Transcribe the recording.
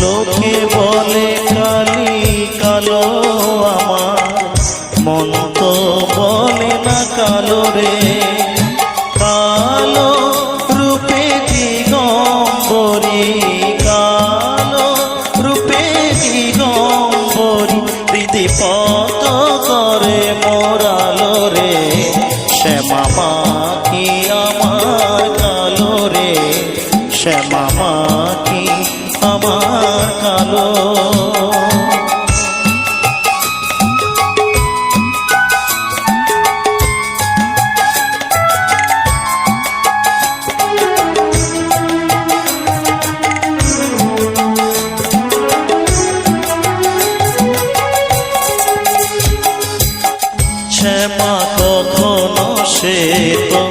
লোকে বলে, কালি কালো আমার। মন তো বলে না কালো রে। কালো রূপে দিগম্বরী, কালো রূপে দিগম্বরী। প্রীতি পত করে মোরালো রে। শ্যামা কি আমার কালো রে? শ্যামা মা কি আমার কালো। শ্যামা কখনো সে তো